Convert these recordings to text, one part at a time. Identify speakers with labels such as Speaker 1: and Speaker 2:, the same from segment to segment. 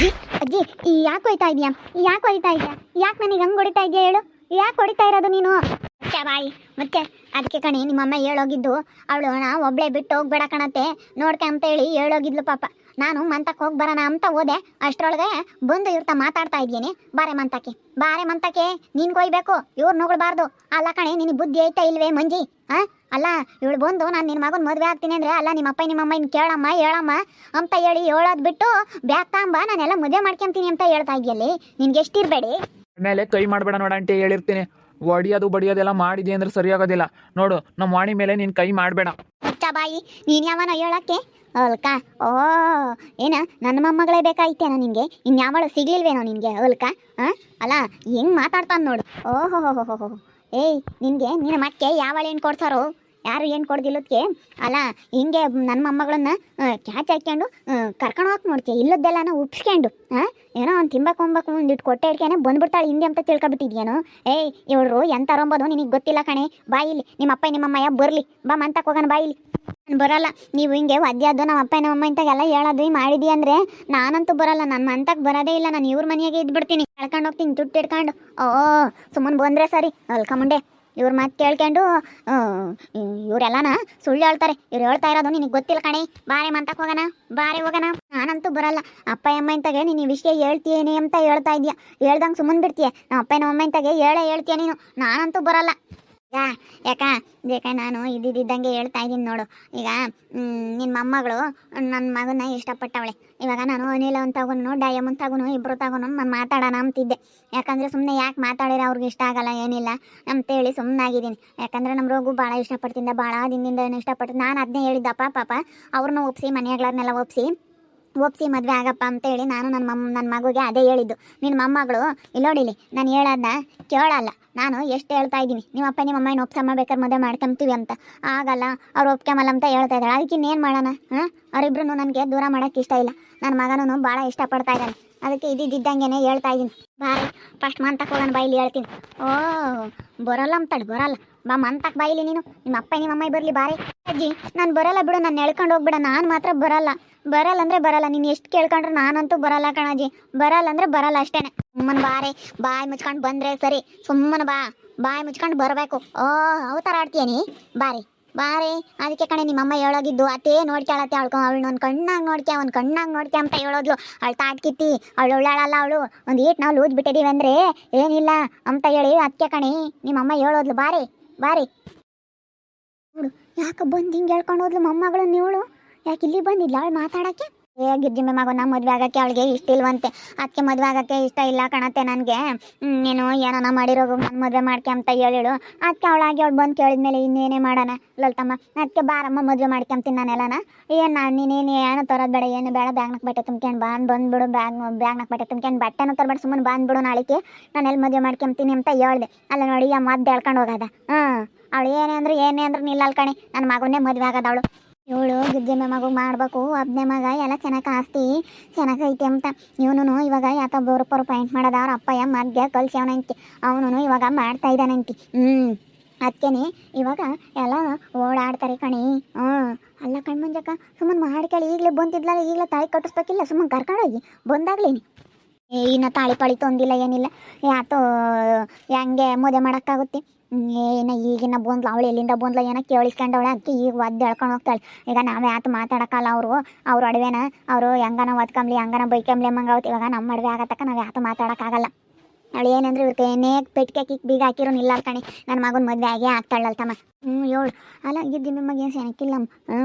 Speaker 1: ಅಜ್ಜಿ ಅಜ್ಜಿ, ಈ ಯಾಕೆ ಹೊಯ್ತಾ ಇದೀಯಾ? ಯಾಕೆ ಹೊಯ್ತಾ ಇದೆಯಾ? ಯಾಕೆ ನನಗೆ ಹಂಗೆ ಹೊಡಿತಾ ಇದೆಯಾ ಹೇಳು? ಯಾಕೆ ಹೊಡಿತಾ ಇರೋದು ನೀನು? ಮತ್ತೆ ಬಾಯಿ ಮತ್ತೆ ಅದಕ್ಕೆ ಕಣಿ, ನಿಮ್ಮಮ್ಮ ಹೇಳೋಗಿದ್ದು, ಅವಳು ನಾ ಒಬ್ಳೆ ಬಿಟ್ಟು ಹೋಗ್ಬೇಡ ಕಣತ್ತೆ. ನೋಡ್ಕೆ ಅಂತ ಹೇಳಿ ಹೇಳೋಗಿದ್ಲು ಪಾಪ. ನಾನು ಮಂತಕ್ಕೆ ಹೋಗಿ ಬರೋಣ ಅಂತ ಹೋದೆ. ಅಷ್ಟರೊಳಗೆ ಬಂದು ಇವ್ರತ ಮಾತಾಡ್ತಾ ಇದ್ದೀನಿ ಬಾರೆ ಮಂತಕ್ಕೆ. ಬಾರೆ ಮಂತಕ್ಕೆ, ನೀನು ಕೊಯ್ಬೇಕು, ಇವ್ರು ನೋಡ್ಬಾರ್ದು ಅಲ್ಲ ಕಣೆ, ನಿನಗೆ ಬುದ್ಧಿ ಐತಾ ಇಲ್ವೇ ಮಂಜಿ? ಆ? ಅಲ್ಲ, ಇವಳು ಬಂದು ನಾನು ನಿನ್ನ ಮಗನ ಮದುವೆ ಆಗ್ತೀನಿ ಅಂದ್ರೆ, ಅಲ್ಲ ನಿಮ್ಮ ಅಪ್ಪ ನಿಮ್ಮಮ್ಮ ಇನ್ನು ಕೇಳಮ್ಮ, ಹೇಳಮ್ಮ ಅಂತ ಹೇಳಿ ಹೇಳೋದು ಬಿಟ್ಟು ಬ್ಯಾಗ್ ತಾಂಬ ನಾನೆಲ್ಲ ಮದುವೆ ಮಾಡ್ಕೊಂತೀನಿ ಅಂತ ಹೇಳ್ತಾ ಇದೆಯಲ್ಲಿ ನಿನ್ಗೆ ಎಷ್ಟಿರ್ಬೇಡಿ
Speaker 2: ಮೇಲೆ ಕೈ ಮಾಡಬೇಡ ನೋಡ ಅಂಟಿ ಹೇಳಿರ್ತೀನಿ. ಒಡಿಯೋದು, ಬಡಿಯೋದೆಲ್ಲ ಮಾಡಿದೆ ಅಂದ್ರೆ ಸರಿಯಾಗೋದಿಲ್ಲ. ನೋಡು ನಮ್ಮ ವಾಣಿ ಮೇಲೆ ನಿನ್ ಕೈ ಮಾಡಬೇಡ.
Speaker 1: ಬಾಯಿ, ನೀನು ಯಾವನ ಹೇಳಕ್ಕೆ? ಅಲ್ಕ? ಓ, ಏನ? ನನ್ನ ಮೊಮ್ಮಗಳೇ ಬೇಕಾಯ್ತೇನೋ ನಿನಗೆ ಇನ್ಯಾವಳು ಸಿಗ್ಲಿಲ್ವೇನೋ ನಿನಗೆ? ಅಲ್ಕ? ಹಾಂ ಅಲ್ಲ, ಹೆಂಗ್ ಮಾತಾಡ್ತಾನೆ ನೋಡು. ಓಹೋ ಹೋ ಹೋ ಹೋ ಏಯ್, ನಿನಗೆ ನಿನ್ನ ಮಕ್ಕೆ ಯಾವಳು ಏನು ಕೊಡ್ತಾರೋ? ಯಾರು ಏನು ಕೊಡ್ದಿಲ್ಲದಕ್ಕೆ ಅಲ್ಲ, ಹಿಂಗೆ ನನ್ನ ಮೊಮ್ಮಗಳನ್ನ ಕ್ಯಾಚ್ ಹಾಕ್ಕೊಂಡು ಕರ್ಕೊಂಡು ಹೋಗಿ ನೋಡ್ತೀಯ? ಇಲ್ಲದ್ದೆಲ್ಲನ ಉಪ್ಸ್ಕೊಂಡು ಹಾಂ ಏನೋ ಒಂದು ತಿಂಬಕೊಂಬಕ್ಕೆ ಒಂದಿಟ್ಟು ಕೊಟ್ಟೆ ಇಡ್ಕೇನೆ ಬಂದ್ಬಿಡ್ತಾಳೆ ಹಿಂದೆ ಅಂತ ತಿಳ್ಕೊಬಿಟ್ಟಿದ್ಯೇನು? ಏಯ್ ಇವಳು ಎಂತಾರಂಬೋದು ನಿನಗೆ ಗೊತ್ತಿಲ್ಲ ಕಣೆ. ಬಾಯಿಲಿ ನಿಮ್ಮ ಅಪ್ಪ ನಿಮ್ಮ ಅಮ್ಮಯ್ಯ ಬರಲಿ. ಬಾ ಮಂತಕ್ಕೆ ಹೋಗೋಣ ಬಾಯಿಲಿ ನಾನು ಬರಲ್ಲ. ನೀವು ಹಿಂಗೆ ಒದ್ಯಾದ್ದು ನಮ್ಮ ಅಪ್ಪ ನಮ್ಮ ಅಮ್ಮ ಇಂತಾಗೆಲ್ಲ ಹೇಳೋದು ಮಾಡಿದಿ ಅಂದರೆ ನಾನಂತೂ ಬರಲ್ಲ. ನನ್ನ ಮಂತಕ್ಕೆ ಬರೋದೇ ಇಲ್ಲ. ನಾನು ಇವ್ರ ಮನೆಯಾಗೆ ಇದ್ಬಿಡ್ತೀನಿ. ಕಳ್ಕೊಂಡು ಹೋಗ್ತೀನಿ, ದುಡ್ಡು ಇಟ್ಕೊಂಡು. ಓ, ಸುಮ್ಮನೆ ಬಂದರೆ ಸರಿ. ಅಲ್ಕಮುಂಡೆ ಇವ್ರ ಮತ್ತೆ ಕೇಳ್ಕೊಂಡು ಇವರೆಲ್ಲನ ಸುಳ್ಳು ಹೇಳ್ತಾರೆ. ಇವ್ರು ಹೇಳ್ತಾ ಇರೋದು ನಿನಗೆ ಗೊತ್ತಿಲ್ಲ ಕಣೆ. ಬಾರೆ ಮಂತಕ್ಕೆ ಹೋಗೋಣ, ಬಾರೆ ಹೋಗೋಣ. ನಾನಂತೂ ಬರಲ್ಲ. ಅಪ್ಪ ಅಮ್ಮ ಇಂತಾಗೆ, ನೀನು ಈ ವಿಷಯ ಹೇಳ್ತೀಯೇನೆ ಅಂತ ಹೇಳ್ತಾ ಇದೀಯ? ಹೇಳ್ದಂಗೆ ಸುಮ್ಮನೆ ಬಿಡ್ತೀಯ? ನಮ್ಮ ಅಪ್ಪ ನಮ್ಮ ಅಮ್ಮ ಇಂತಾಗೆ ಹೇಳೇ ಹೇಳ್ತೀಯ ನೀನು? ನಾನಂತೂ ಬರಲ್ಲ. ಯಾಕ? ಯಾಕ ನಾನು ಇದ್ದಿದ್ದಂಗೆ ಹೇಳ್ತಾ ಇದ್ದೀನಿ ನೋಡು. ಈಗ ನಿನ್ನ ಮೊಮ್ಮಗಳು ನನ್ನ ಮಗನ ಇಷ್ಟಪಟ್ಟವಳೆ. ಇವಾಗ ನಾನು ಅನಿಲ ತಗೋನು ಡಯಮನ್ ತಗೊಂಡು ಇಬ್ಬರು ತಗೋನು ನಾನು ಮಾತಾಡೋಣ ಅಂತಿದ್ದೆ. ಯಾಕಂದರೆ ಸುಮ್ಮನೆ ಯಾಕೆ ಮಾತಾಡಿದ್ರೆ ಅವ್ರಿಗೆ ಇಷ್ಟ ಆಗಲ್ಲ, ಏನಿಲ್ಲ ಅಂತೇಳಿ ಸುಮ್ಮನಾಗಿದ್ದೀನಿ ಯಾಕಂದರೆ ನಮ್ಮ ರೋಗು ಭಾಳ ಇಷ್ಟಪಡ್ತಿದ್ದ ಭಾಳ ದಿನದಿಂದ ಏನು ಇಷ್ಟಪಟ್ಟು ನಾನು ಅದನ್ನೇ ಹೇಳಿದ್ದಪ್ಪ, ಪಾಪ. ಅವ್ರನ್ನ ಒಪ್ಸಿ ಮನೆಗಳನ್ನೆಲ್ಲ ಒಪ್ಸಿ. ಒಪ್ಸಿ ಮದುವೆ ಆಗಪ್ಪ ಅಂತೇಳಿ ನಾನು ನನ್ನ ಮಮ್ಮ ನನ್ನ ಮಗುಗೆ ಅದೇ ಹೇಳಿದ್ದು. ನಿನ್ನ ಮೊಮ್ಮಗಳು ಇಲ್ಲೋಡಿಲಿ ನಾನು ಹೇಳೋದನ್ನ ಕೇಳಲ್ಲ. ನಾನು ಎಷ್ಟು ಹೇಳ್ತಾ ಇದ್ದೀನಿ. ನಿಮ್ಮ ಅಪ್ಪ ನಿಮ್ಮ ಅಮ್ಮನ ಒಪ್ಸಮ್ಮ ಬೇಕಾದ್ರೆ ಮದುವೆ ಮಾಡ್ಕೊಂತೀವಿ ಅಂತ. ಆಗಲ್ಲ, ಅವ್ರು ಒಪ್ಕೊಂಬಲ್ಲ ಅಂತ ಹೇಳ್ತಾ ಇದ್ದಾರೆ ಅದಕ್ಕೆ ಇನ್ನೇನು ಮಾಡೋಣ? ಹಾಂ? ಅವರಿಬ್ರು ನನಗೆ ದೂರ ಮಾಡೋಕ್ಕೆ ಇಷ್ಟ ಇಲ್ಲ. ನನ್ನ ಮಗನೂ ಭಾಳ ಇಷ್ಟಪಡ್ತಾ ಇದ್ದಾನೆ. ಅದಕ್ಕೆ ಇದ್ದಿದ್ದಂಗೆನೆ ಹೇಳ್ತಾ ಇದ್ದೀನಿ. ಬಾರಿ ಫಸ್ಟ್ ಮಂತಕ್ಕೆ ಹೋಗೋಣ ಬಾಯಿಲಿ ಹೇಳ್ತೀನಿ. ಓ, ಬರೋಲ್ಲ ಅಂತಾಳೆ, ಬರಲ್ಲ. ಬಾ ಮಂತಕ್ಕೆ ಬಾಯಿಲಿ ನೀನು. ನಿಮ್ಮ ಅಪ್ಪ, ನಿಮ್ಮ ಅಮ್ಮ ಬರಲಿ ಬಾರಿ. ಅಜ್ಜಿ, ನಾನು ಬರೋಲ್ಲ ಬಿಡು, ನಾನು ಎಳ್ಕೊಂಡು ಹೋಗ್ಬಿಡ, ನಾನು ಮಾತ್ರ ಬರೋಲ್ಲ. ಬರಲ್ಲ ಅಂದ್ರೆ ಬರಲ್ಲ, ನೀನು ಎಷ್ಟು ಕೇಳ್ಕೊಂಡ್ರೆ ನಾನಂತೂ ಬರಲ್ಲ ಕಣಜ್ಜಿ. ಬರಲ್ಲ ಅಂದ್ರೆ ಬರಲ್ಲ ಅಷ್ಟೇನೆ. ಸುಮ್ಮನೆ ಬಾರೆ, ಬಾಯಿ ಮುಚ್ಕೊಂಡು ಬಂದ್ರೆ ಸರಿ. ಸುಮ್ಮನೆ ಬಾ, ಬಾಯಿ ಮುಚ್ಕೊಂಡು ಬರಬೇಕು. ಓ ಅವತಾರ ಆಡ್ತೀಯ ನೀ? ಬಾರಿ. ಬಾರಿ, ಅದಕ್ಕೆ ಕಣೆ ನಿಮ್ಮಮ್ಮ ಹೇಳೋಗಿದ್ದು ಅತೇ ನೋಡ್ಕ್ಯಾಳತ್ತೆ ಅಳ್ಕೊ ಅವಳು ಒಂದು ಕಣ್ಣಾಗ ನೋಡ್ಕ್ಯ, ಒಂದು ಕಣ್ಣಾಗ ನೋಡ್ಕ್ಯ ಅಂತ ಹೇಳೋದ್ಲು. ಅವಳು ತಾಟ್ಕಿತ್ತಿ, ಅವಳು ಒಳ್ಳಾಳಲ್ಲ ಅವಳು. ಒಂದು ಈಟ್ ನಾವು ಲೂಜ್ ಬಿಟ್ಟಿದ್ದೀವಿ ಅಂದರೆ ಏನಿಲ್ಲ ಅಂತ ಹೇಳಿ ಅದಕ್ಕೆ ಕಣೆ ನಿಮ್ಮಮ್ಮ ಹೇಳೋದ್ಲು. ಬಾರಿ ಬಾರಿ. ಯಾಕೆ ಬಂದು ಹಿಂಗೆ ಹೇಳ್ಕೊಂಡು ಹೋದ್ಲು ಮೊಮ್ಮಗಳು, ನೀವಳು? ಯಾಕೆ ಇಲ್ಲಿ ಬಂದಿಲ್ಲ ಅವಳು ಮಾತಾಡೋಕ್ಕೆ? ಏ ಗಿರ್ಜಿಮೆ ಮಗನ ಮದ್ವೆ ಮದುವೆ ಆಗೋಕ್ಕೆ ಅವಳಿಗೆ ಇಷ್ಟ ಇಲ್ವಂತೆ. ಅದಕ್ಕೆ ಮದುವೆ ಆಗಕ್ಕೆ ಇಷ್ಟ ಇಲ್ಲ ಕಣತ್ತೆ ನನಗೆ. ನೀನು ಏನನ ಮಾಡಿರೋ ನನ್ನ ಮದುವೆ ಮಾಡ್ಕೆ ಅಂತ ಹೇಳಿಳು. ಅದಕ್ಕೆ ಅವಳಾಗಿ ಅವಳು ಬಂದು ಕೇಳಿದ್ಮೇಲೆ ಇನ್ನೇನೇ ಮಾಡೋಣ? ಲಲಿತಮ್ಮ ಅದಕ್ಕೆ ಬಾರಮ್ಮ ಮದುವೆ ಮಾಡ್ಕೊಂತೀನಿ ನಾನೆಲ್ಲನ ಏನು ನಾನು ನೀನೇನು ಏನು ತರೋದು ಬೇಡ, ಏನು ಬೇಡ. ಬ್ಯಾಗ್ನಾಗ ಬಟ್ಟೆ ತುಂಬ್ಕೊಂಡು ಬಂದು ಬಂದ್ಬಿಡು. ಬ್ಯಾಗ್ ಬ್ಯಾಗ್ನಾಗ ಬಟ್ಟೆ ತುಂಬ್ಕೊಂಡು ಬಟ್ಟೆನೂ ತರಬೇಡ, ಸುಮ್ಮನೆ ಬಂದ್ಬಿಡು ನಾಳೆಗೆ ನಾನು ಎಲ್ಲಿ ಮದುವೆ ಮಾಡ್ಕೊಂತೀನಿ ಅಂತ ಹೇಳ್ದೆ. ಅಲ್ಲ ನೋಡಿ ಆ ಮದ್ದು ಹೇಳ್ಕೊಂಡು ಹೋಗದ. ಹ್ಞೂ ಅವಳು ಏನೇ ಅಂದ್ರೆ ಏನೇ ಅಂದ್ರೆ ನಿಲ್ಲಲ್ ಕಣೆ. ನನ್ನ ಮಗನೇ ಮದುವೆ ಆಗದ ಅವಳು. ಇವಳು ಗಿರ್ಜಮ್ಮೆ ಮಗು ಮಾಡಬೇಕು ಒಬ್ಬನೇ ಮಗ, ಎಲ್ಲ ಚೆನ್ನಾಗಿ ಆಸ್ತಿ ಚೆನ್ನಾಗಿ ಐತೆ ಅಂತ. ಇವನು ಇವಾಗ ಯಾತ ಪೋರ್ ಪಾಯಿಂಟ್ ಮಾಡೋದ, ಅವ್ರ ಅಪ್ಪಯ್ಯ ಮಗ್ಗೆ ಕಲ್ಸ್ಯವನಂತಿ ಅವನು ಇವಾಗ ಮಾಡ್ತಾ ಇದ್ದಾನಂತಿ ಹ್ಞೂ ಅದಕ್ಕೇನೆ ಇವಾಗ ಎಲ್ಲ ಓಡಾಡ್ತಾರೆ ಕಣಿ. ಹ್ಞೂ ಅಲ್ಲ ಕಣ್ಮಂಜಕ್ಕ ಸುಮ್ಮನೆ ಮಾಡ್ಕೊಳ್ಳಿ ಈಗಲೇ ಬಂದಿದ್ಲಲ್ಲ, ಈಗಲೇ ತಾಳಿ ಕಟ್ಟಿಸ್ಬೇಕಿಲ್ಲ, ಸುಮ್ಮನೆ ಕರ್ಕೊಂಡೋಗಿ ಬಂದಾಗ್ಲೇನಿ. ಏ, ಇನ್ನು ತಾಳಿ ಪಾಳಿ ತೊಂದಿಲ್ಲ ಏನಿಲ್ಲ. ಯಾತೋ, ಹೆಂಗೆ ಮದುವೆ ಮಾಡೋಕ್ಕಾಗುತ್ತೆ? ಏನ ಈಗಿನ ಬಂದ್ಲು, ಅವಳು ಎಲ್ಲಿಂದ ಬಂದ್ಲು ಏನೋ ಕೇಳಿಸ್ಕೊಂಡವಳೆ ಅದಕ್ಕೆ ಈಗ ಒದ್ದು ಹೇಳ್ಕೊಂಡು ಹೋಗ್ತಾಳೆ. ಈಗ ನಾವೇ ಆತು ಮಾತಾಡೋಕ್ಕಲ್ಲ ಅವರು, ಅವ್ರ ಅಡವೆನ, ಅವರು ಹೆಂಗನ ಒದ್ಕಂಬ್ಲಿ, ಹೆಂಗನ ಬೈಕಂಬ್ಲಿ ಮಂಗಾವತ್ತು ಇವಾಗ ನಮ್ಮ ಅಡವೆ ಆಗತ್ತಕ್ಕ ನಾವು ಯಾತು ಮಾತಾಡೋಕ್ಕಾಗಲ್ಲ. ಅವಳು ಏನಂದ್ರೆ ಇವ್ರ ಏನೇ ಪೆಟ್ಕೆ ಕಿಕ್ ಬೀಗ ಹಾಕಿರೋ ಇಲ್ಲ ಕಣೆ. ನನ್ನ ಮಗನ ಮದುವೆ ಆಗೇ ಆಗ್ತಾಳಲ್ತಮ್ಮ. ಹ್ಞೂ ಏಳು. ಅಲ್ಲ ಗಿದ್ದಿಂಬಿ ಮಗ ಏನು ಸೆನಕ್ಕಿಲ್ಲ ಹ್ಞೂ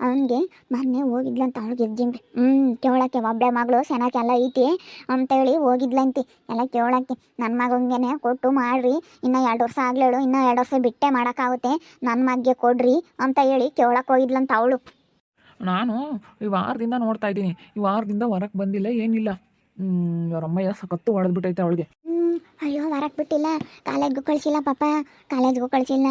Speaker 1: ಅವನಿಗೆ ಮೊನ್ನೆ ಹೋಗಿದ್ಲಂತ ಅವಳು ಗಿದ್ದಿಂಬಿ ಹ್ಞೂ ಕೇಳಕ್ಕೆ ಒಬ್ಬಳೆ ಮಗಳು ಸೆನಕ್ಕೆಲ್ಲ ಐತಿ ಅಂತೇಳಿ ಹೋಗಿದ್ಲಂತಿ. ಎಲ್ಲ ಕೇಳಕ್ಕೆ. ನನ್ನ ಮಗಂಗೆನೆ ಕೊಟ್ಟು ಮಾಡ್ರಿ. ಇನ್ನೂ ಎರಡು ವರ್ಷ ಆಗ್ಲೇಳು ಇನ್ನೂ ಎರಡು ವರ್ಷ ಬಿಟ್ಟೆ ಮಾಡೋಕ್ಕಾಗುತ್ತೆ. ನನ್ನ ಮಗ್ಗೆ ಕೊಡ್ರಿ ಅಂತ ಹೇಳಿ ಕೇಳಕ್ಕೆ ಹೋಗಿದ್ಲಂತ ಅವಳು.
Speaker 2: ನಾನು ಈ ವಾರದಿಂದ ನೋಡ್ತಾ ಇದ್ದೀನಿ. ಈ ವಾರದಿಂದ ಹೊರಗೆ ಬಂದಿಲ್ಲ, ಏನಿಲ್ಲ. ಅವ್ರ ಅಮ್ಮಯ್ಯ ಸಖತ್ತು ಹೊಡೆದ್ಬಿಟ್ಟೈತೆ ಅವಳಿಗೆ.
Speaker 1: ಅಯ್ಯೋ ಹೊರಗೆ ಬಿಟ್ಟಿಲ್ಲ. ಕಾಲೇಜ್ಗೂ ಕಳಿಸಿಲ್ಲ ಪಾಪ. ಕಾಲೇಜ್ಗೂ ಕಳಿಸಿಲ್ಲ.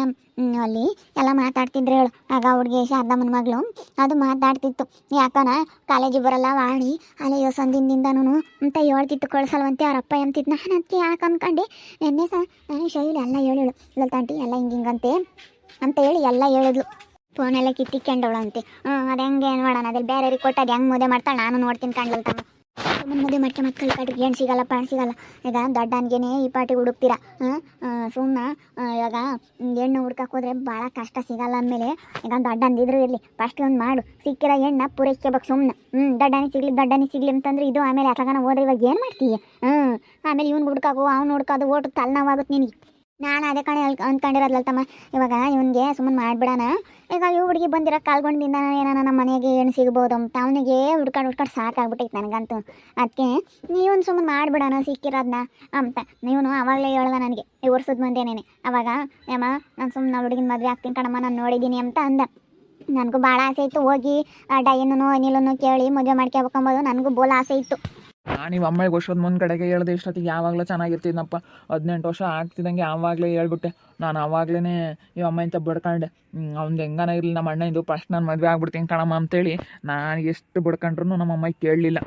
Speaker 1: ಅಲ್ಲಿ ಎಲ್ಲ ಮಾತಾಡ್ತಿದ್ರು ಹೇಳು. ಆಗ ಹುಡುಗಿ ಶಾರದಮ್ಮನ ಮಗಳು ಅದು ಮಾತಾಡ್ತಿತ್ತು. ಯಾಕನ? ಕಾಲೇಜಿಗೆ ಬರಲ್ಲ, ವಾಣಿ. ಅಲ್ಲೇ ಸಂದಿಂದಿಂದನೂ ಅಂತ ಹೇಳ್ತಿತ್ತು ಕಳ್ಸಲ್ವಂತೆ ಅವರಪ್ಪ ಎಂತಿತ್ತು ನಾನು ಅದಕ್ಕೆ ಯಾಕೆ ಅನ್ಕೊಂಡೆ? ನೆನ್ನೆ ಸಹ ನಾನು ಶೈಲಿ ಎಲ್ಲ ಹೇಳಿಳು. ತಂಟಿ ಎಲ್ಲ ಹಿಂಗೆ ಹಿಂಗಂತೆ ಅಂತ ಹೇಳಿ ಎಲ್ಲ ಹೇಳಿದ್ಲು. ಫೋನೆಲ್ಲ ಕಿತ್ತಿಕೊಂಡವಳು ಅಂತೆ ಹ್ಞೂ ಅದು ಹೆಂಗೆ ಏನು ಮಾಡೋಣ? ಅದ್ರಲ್ಲಿ ಬೇರೆಯವ್ರಿಗೆ ಕೊಟ್ಟು ಅದು ಹೆಂಗೆ ಮುದ್ದೆ ಮಾಡ್ತಾಳೆ? ನಾನು ನೋಡ್ತೀನಿ ಕಾಣ್ಲಲ್ತಮ್ಮ ಸುಮ್ಮನೆ ಮದುವೆ ಮತ್ತೆ ಈ ಪಾಟಿಗೆ ಏನು ಸಿಗಲ್ಲ ಪಾಣ್ ಸಿಗಲ್ಲ. ಈಗ ದೊಡ್ಡನ್ಗೇನೆ ಈ ಪಾಟಿಗೆ ಹುಡುಕ್ತೀರಾ? ಸುಮ್ಮನೆ ಇವಾಗ ಹೆಣ್ಣು ಹೋದ್ರೆ ಭಾಳ ಕಷ್ಟ ಸಿಗಲ್ಲ ಅಂದಮೇಲೆ ಈಗ ದೊಡ್ಡಂದಿದ್ರು ಇರಲಿ. ಫಸ್ಟ್ ಒಂದು ಮಾಡು. ಸಿಕ್ಕಿರೋ ಹೆಣ್ಣ ಪೂರೈಸ್ಕೋಬೇಕು ಸುಮ್ಮನೆ ಹ್ಞೂ ದೊಡ್ಡನೇ ಸಿಗಲಿ, ದೊಡ್ಡನೇ ಸಿಗ್ಲಿ ಅಂತಂದ್ರೆ ಇದು ಆಮೇಲೆ ಅತಗನ ಹೋದ್ರೆ ಇವಾಗ ಏನು ಮಾಡ್ತೀಯ? ಹ್ಞೂ ಆಮೇಲೆ ಇವ್ನು ಹುಡ್ಕಾಕು ಅವ್ನು ಹುಡ್ಕೋದು ಓಟು ತಲೆನೋವಾಗುತ್ತೆ ನಿನಗೆ. ನಾನು ಅದೇ ಕಣೆ ಅಲ್ ಅಂದ್ಕೊಂಡಿರೋದ್ಲಲ್ಲ ತಮ್ಮ. ಇವಾಗ ಇವನಿಗೆ ಸುಮ್ಮನೆ ಮಾಡಿಬಿಡೋಣ. ಈಗ ಈ ಹುಡುಗಿ ಬಂದಿರೋ ಕಾಲ್ಗೊಂಡಿಂದ ಏನಾನ ನಮ್ಮ ಮನೆಗೆ ಏನು ಸಿಗ್ಬೋದು ಅಂತ ಅವನಿಗೆ ಹುಡ್ಕೊಂಡು ಹುಡ್ಕೊಂಡು ಸಾಕಾಗ್ಬಿಟ್ಟೈತೆ ನನಗಂತೂ. ಅದಕ್ಕೆ ನೀವೊಂದು ಸುಮ್ಮನೆ ಮಾಡಿಬಿಡೋಣ ಸಿಕ್ಕಿರೋದನ್ನ ಅಂತ. ನೀವನು ಅವಾಗಲೇ ಹೇಳ್ದ ನನಗೆ. ಈ ವರ್ಷದ ಮುಂದೆನೇನೆ ಅವಾಗ, ಯಮ್ಮ, ನಾನು ಸುಮ್ಮನೆ ಹುಡುಗಿನ ಮದುವೆ ಆಗ್ತೀನಿ ಕಣಮ್ಮ, ನಾನು ನೋಡಿದ್ದೀನಿ ಅಂತ ಅಂದ. ನನಗೂ ಭಾಳ ಆಸೆ ಇತ್ತು ಹೋಗಿ ಡೈನೂ ಅನಿಲೂ ಕೇಳಿ ಮದುವೆ ಮಾಡ್ಕೋಬೇಕಂಬೋದು ನನಗೂ ಬೋಲ ಆಸೆ ಇತ್ತು.
Speaker 2: ನಾನು ಇವು ಅಮ್ಮಗೆ ವರ್ಷದ ಮುಂದ್ಗಡೆಗೆ ಹೇಳ್ದೆ ಇಷ್ಟೊತ್ತಿಗೆ ಯಾವಾಗಲೂ ಚೆನ್ನಾಗಿರ್ತಿದ್ನಪ್ಪ. ಹದಿನೆಂಟು ವರ್ಷ ಆಗ್ತಿದ್ದಂಗೆ ಆವಾಗಲೇ ಹೇಳ್ಬಿಟ್ಟೆ. ನಾನು ಆವಾಗಲೇ ಈ ಅಮ್ಮ ಇಂತ ಬಡ್ಕೊಂಡೆ. ಅವ್ನು ಹೆಂಗನ ಇರಲಿ ನಮ್ಮ ಅಣ್ಣ ಇದು ಫಸ್ಟ್ ನಾನು ಮದುವೆ ಆಗ್ಬಿಡ್ತೀನಿ ಕಣಮ್ಮ ಅಂತೇಳಿ ನಾನು ಎಷ್ಟು ಬಡ್ಕೊಂಡ್ರು ನಮ್ಮ ಅಮ್ಮಗೆ ಕೇಳಲಿಲ್ಲ.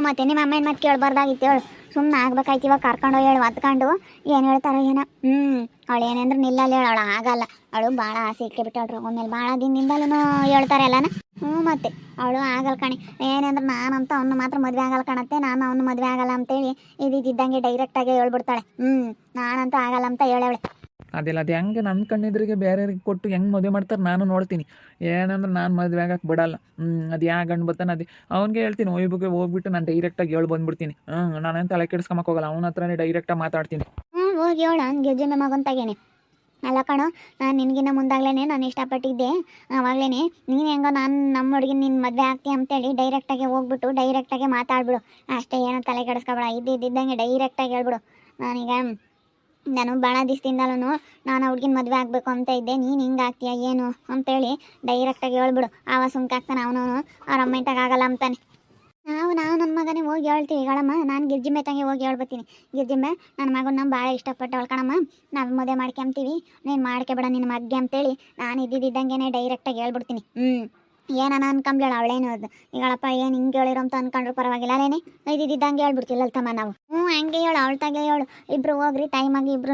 Speaker 1: ಮತ್ತೆ ನಿಮ್ಮ ಅಮ್ಮನ ಮತ್ತೆ ಕೇಳಬಾರ್ದಾಗಿತ್ತು ಹೇಳು. ಸುಮ್ಮನೆ ಆಗ್ಬೇಕಾಯ್ತು ಇವಾಗ ಕರ್ಕೊಂಡು ಹೇಳು, ಒತ್ಕೊಂಡು. ಏನು ಹೇಳ್ತಾರೋ ಏನೋ. ಹ್ಞೂ ಅವಳು ಏನಂದ್ರೆ ನಿಲ್ಲಲ್ಲ ಹೇಳು, ಅವಳು ಆಗಲ್ಲ. ಅವಳು ಭಾಳ ಆಸೆ ಇಟ್ಕೆ ಬಿಟ್ಟವಳ್ರು ಒಮ್ಮೆಲೆ ಭಾಳ ದಿನದಿಂದಲೂ ಹೇಳ್ತಾರೆ ಎಲ್ಲನ. ಹ್ಞೂ ಮತ್ತೆ ಅವಳು ಆಗಲ್ಲ ಕಣೆ. ಏನಂದ್ರೆ ನಾನಂತ ಅವನು ಮಾತ್ರ ಮದುವೆ ಆಗಲ್ಲ ಕಾಣತ್ತೆ, ನಾನು ಅವನು ಮದುವೆ ಆಗಲ್ಲ ಅಂತೇಳಿ ಇದ್ದಿದ್ದಂಗೆ ಡೈರೆಕ್ಟಾಗಿ ಹೇಳ್ಬಿಡ್ತಾಳೆ. ಹ್ಞೂ ನಾನಂತೂ ಆಗಲ್ಲ ಅಂತ ಹೇಳವಳೆ.
Speaker 2: ಅದೆಲ್ಲ, ಅದು ಹೆಂಗೆ ನನ್ನ ಕಣ್ಣಿದ್ರಿಗೆ ಬೇರೆಯವ್ರಿಗೆ ಕೊಟ್ಟು ಹೆಂಗೆ ಮದುವೆ ಮಾಡ್ತಾರೆ ನಾನು ನೋಡ್ತೀನಿ. ಏನಂದ್ರೆ ನಾನು ಮದುವೆ ಆಗಕ್ಕೆ ಬಿಡಲ್ಲ. ಅದು ಯಾ ಗಂಡು ಬರ್ತಾನೆ ಅದು. ಅವ್ನಿಗೆ ಹೇಳ್ತೀನಿ ಒಯ್ಬಿಗೆ ಹೋಗ್ಬಿಟ್ಟು ನಾನು ಡೈರೆಕ್ಟಾಗಿ ಹೇಳಿ ಬಂದ್ಬಿಡ್ತೀನಿ. ಹ್ಞೂ ಏನು ತಲೆ ಕೆಡಿಸ್ಕೊಂಬಕ್ಕೆ ಹೋಗಲ್ಲ, ಅವನ ಹತ್ರನೇ ಡೈರೆಕ್ಟಾಗಿ ಮಾತಾಡ್ತೀನಿ.
Speaker 1: ಹ್ಞೂ ಹೋಗಿ ಹೇಳ ಗೆಜ್ಜೆ ಮಗಂತಾಗೇನೆ ಅಲ್ಲ ಕಣ, ನಾನು ನಿನಗಿನ್ನ ಮುಂದಾಗ್ಲೇ ನಾನು ಇಷ್ಟಪಟ್ಟಿದ್ದೆ. ಆವಾಗಲೇ ನೀನು ಹೆಂಗೋ ನಾನು ನಮ್ಮ ಹುಡುಗಿ ನಿನ್ನ ಮದುವೆ ಆಗ್ತಿ ಅಂತೇಳಿ ಡೈರೆಕ್ಟಾಗಿ ಹೋಗ್ಬಿಟ್ಟು ಡೈರೆಕ್ಟಾಗಿ ಮಾತಾಡ್ಬಿಡು. ಅಷ್ಟೇ, ಏನೋ ತಲೆ ಕೆಡಿಸ್ಕೊಬೇಡ. ಇದ್ದಿದ್ದಂಗೆ ಡೈರೆಕ್ಟಾಗಿ ಹೇಳ್ಬಿಡು. ನಾನೀಗ ನಾನು ಭಾಳ ದಿವಸದಿಂದಲೂ ನಾನು ಹುಡುಗಿನ ಮದುವೆ ಆಗಬೇಕು ಅಂತ ಇದ್ದೆ. ನೀನು ಹಿಂಗೆ ಆಗ್ತೀಯ, ಏನು ಅಂತೇಳಿ ಡೈರೆಕ್ಟಾಗಿ ಹೇಳ್ಬಿಡು. ಆವ ಸುಮ್ಕಾಗ್ತಾನೆ ಅವನು ಅವ್ರ ಅಮ್ಮ ಇತ್ತಾಗ ಆಗಲ್ಲ ಅಂತಾನೆ. ನಾವು ನಾವು ನನ್ನ ಮಗನೇ ಹೋಗಿ ಹೇಳ್ತೀವಿ, ಹೇಳಮ್ಮ. ನಾನು ಗಿರ್ಜಿಮೆ ತಂಗಿ ಹೋಗಿ ಹೇಳ್ಬತ್ತೀನಿ ಗಿರ್ಜಿಮೆ ನನ್ನ ಮಗನ ಭಾಳ ಇಷ್ಟಪಟ್ಟು ಕಣಮ್ಮ. ನಾವು ಮದುವೆ ಮಾಡ್ಕೊಂತೀವಿ. ನೀನು ಮಾಡ್ಕೊಬೇಡ ನಿನ್ನ ಮಗ್ಗೆ ಅಂತೇಳಿ ನಾನು ಇದ್ದಿದ್ದಂಗೆ ಡೈರೆಕ್ಟಾಗಿ ಹೇಳ್ಬಿಡ್ತೀನಿ. ಹ್ಞೂ ಏನಾನ ಅನ್ಕೊಂಬ್ಲೇಳ ಅವಳೇನು ಅದು? ಈಗಳಪ್ಪ ಏನು ಹಿಂಗೆ ಹೇಳಿರೋ ಅಂತ ಅನ್ಕೊಂಡ್ರು ಪರವಾಗಿಲ್ಲ, ಅಲ್ಲೇನೆ? ಇದ್ದಿದ್ದಂಗೆ ಹೇಳ್ಬಿಡ್ತಿಲ್ಲ ತಮ್ಮ ನಾವು. ಹ್ಞೂ, ಹಂಗೆ ಹೇಳು ಅವಳ ತಾಗೆ ಹೇಳು. ಇಬ್ರು ಹೋಗ್ರಿ ಟೈಮಾಗಿ ಇಬ್ರು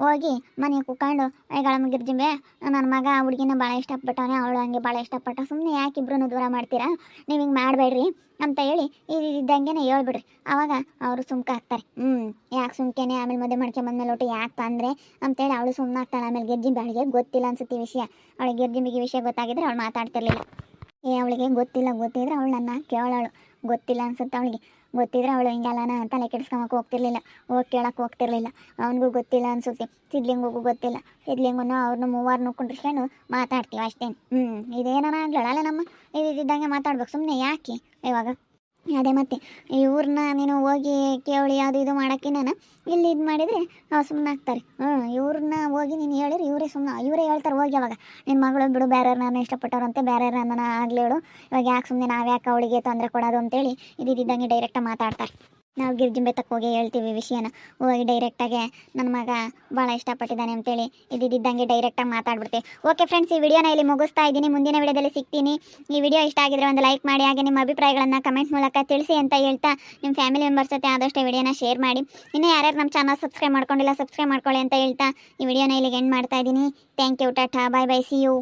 Speaker 1: ಹೋಗಿ ಮನೆಗೆ ಕುತ್ಕೊಂಡು ಐಗಳ ಗಿರ್ಜಿಂಬೆ ನನ್ನ ಮಗ ಹುಡುಗಿನ ಭಾಳ ಇಷ್ಟಪಟ್ಟವನೇ, ಅವಳು ಹಂಗೆ ಭಾಳ ಇಷ್ಟಪಟ್ಟ. ಸುಮ್ಮನೆ ಯಾಕೆ ಇಬ್ರು ದೂರ ಮಾಡ್ತೀರಾ? ನೀವು ಹಿಂಗೆ ಮಾಡಬೇಡ್ರಿ ಅಂತ ಹೇಳಿ ಇದ್ದಂಗೆ ಹೇಳ್ಬಿಡ್ರಿ. ಅವಾಗ ಅವರು ಸುಮ್ಕ ಹಾಕ್ತಾರೆ. ಹ್ಞೂ, ಯಾಕೆ ಸುಮ್ಕೆನೆ? ಆಮೇಲೆ ಮದುವೆ ಮಾಡ್ಕೊಂಬಂದ್ಮೇಲೆ ಒಟ್ಟು ಯಾಕೆ ಅಂತ ಅಂತೇಳಿ ಅವಳು ಸುಮ್ಮನೆ ಆಗ್ತಾಳೆ ಆಮೇಲೆ ಗಿರ್ಜಿಂಬೆ ಅವಳಿಗೆ ಗೊತ್ತಿಲ್ಲ ಅನ್ಸುತ್ತೆ ವಿಷಯ. ಅವಳಿಗೆ ಗೆಜ್ಜಿಂಬಿಗೆ ವಿಷಯ ಗೊತ್ತಾಗಿದ್ರೆ ಅವಳು ಮಾತಾಡ್ತಿರ್ಲಿಲ್ಲ. ಏ, ಅವಳಿಗೆ ಗೊತ್ತಿಲ್ಲ, ಗೊತ್ತಿದ್ರೆ ಅವಳು ನನ್ನ ಕೇಳೋಳು. ಗೊತ್ತಿಲ್ಲ ಅನ್ಸುತ್ತೆ ಅವಳಿಗೆ. ಗೊತ್ತಿದ್ರೆ ಅವಳು ಹಿಂಗೆಲ್ಲನ ತಲೆ ಕೆಡಿಸ್ಕೊಂಬಕ್ಕೆ ಹೋಗ್ತಿರ್ಲಿಲ್ಲ. ಹೋಗಿ ಕೇಳಕ್ಕೆ ಹೋಗ್ತಿರ್ಲಿಲ್ಲ. ಅವನಿಗೂ ಗೊತ್ತಿಲ್ಲ ಅನ್ಸುತ್ತೆ. ಸಿದ್ಲಿಂಗಿಗೂ ಗೊತ್ತಿಲ್ಲ. ಸಿದ್ಲಿಂಗನ್ನು ಅವ್ರನ್ನ ಮೂವಾರನ್ನು ಕುಂಡ್ರಿಸ್ಕೊಂಡು ಮಾತಾಡ್ತೀವಿ ಅಷ್ಟೇ ಹ್ಞೂ ಇದೇನಾರ ಆಗ್ಲಲ್ಲ ನಮ್ಮ. ಇದ್ದಿದ್ದಂಗೆ ಮಾತಾಡ್ಬೇಕು. ಸುಮ್ಮನೆ ಯಾಕೆ? ಇವಾಗ ಅದೇ ಮತ್ತೆ ಇವ್ರನ್ನ ನೀನು ಹೋಗಿ ಕೇಳಿ ಅದು ಇದು ಮಾಡೋಕ್ಕೆ ನಾನು ಇಲ್ಲಿ ಇದು ಮಾಡಿದರೆ ಸುಮ್ಮನೆ ಆಗ್ತಾರೆ. ಹ್ಞೂ ಇವ್ರನ್ನ ಹೋಗಿ ನೀನು ಹೇಳಿದ್ರೆ ಇವರೇ ಸುಮ್ಮನೆ ಇವರೇ ಹೇಳ್ತಾರೆ ಹೋಗಿ ಅವಾಗ. ನಿನ್ನ ಮಗಳು ಬಿಡು ಬೇರೆ ನಾನು ಇಷ್ಟಪಟ್ಟವ್ರಂತೆ ಬೇರೆ ನನ್ನ ಆಗಲಿ ಹೇಳು. ಇವಾಗ ಯಾಕೆ ಸುಮ್ಮನೆ ನಾವು ಯಾಕೆ ಅವಳಿಗೆ ತೊಂದರೆ ಕೊಡೋದು ಅಂತೇಳಿ ಇದ್ದಿದ್ದಂಗೆ ಡೈರೆಕ್ಟಾಗಿ ಮಾತಾಡ್ತಾರೆ. ನಾವು ಗಿರ್ಜಿಂಬೆ ತಕ್ಕ ಹೋಗಿ ಹೇಳ್ತೀವಿ ವಿಷಯನ. ಹೋಗಿ ಡೈರೆಕ್ಟಾಗೆ ನನ್ನ ಮಗ ಭಾಳ ಇಷ್ಟಪಟ್ಟಿದ್ದಾನೆ ಅಂತೇಳಿ ಇದ್ದಿದ್ದಂಗೆ ಡೈರೆಕ್ಟಾಗಿ ಮಾತಾಡ್ಬಿಡ್ತೀವಿ. ಓಕೆ ಫ್ರೆಂಡ್ಸ್ ಈ ವಿಡಿಯೋನ ಇಲ್ಲಿ ಮುಗಿಸ್ತಾ ಇದ್ದೀನಿ. ಮುಂದಿನ ವಿಡಿಯೋದಲ್ಲಿ ಸಿಗ್ತೀನಿ. ಈ ವಿಡಿಯೋ ಇಷ್ಟ ಆಗಿದ್ರೆ ಒಂದು ಲೈಕ್ ಮಾಡಿ, ಹಾಗೆ ನಿಮ್ಮ ಅಭಿಪ್ರಾಯಗಳನ್ನು ಕಮೆಂಟ್ ಮೂಲಕ ತಿಳಿಸಿ ಅಂತ ಹೇಳ್ತಾ ನಿಮ್ಮ ಫ್ಯಾಮಿಲಿ ಮೆಂಬರ್ಸ್ ಜೊತೆ ಆದಷ್ಟು ವಿಡಿಯೋನ ಶೇರ್ ಮಾಡಿ. ಇನ್ನೂ ಯಾರ್ಯಾರು ನಮ್ಮ ಚಾನಲ್ ಸಬ್ಸ್ಕ್ರೈಬ್ ಮಾಡ್ಕೊಂಡಿಲ್ಲ ಸಬ್ಸ್ಕ್ರೈಬ್ ಮಾಡ್ಕೊಳ್ಳಿ ಅಂತ ಹೇಳ್ತಾ ಈ ವಿಡಿಯೋನ ಇಲ್ಲಿಗೆ ಎಂಡ್ ಮಾಡ್ತಾ ಇದ್ದೀನಿ. Thank you tata. Bye bye see you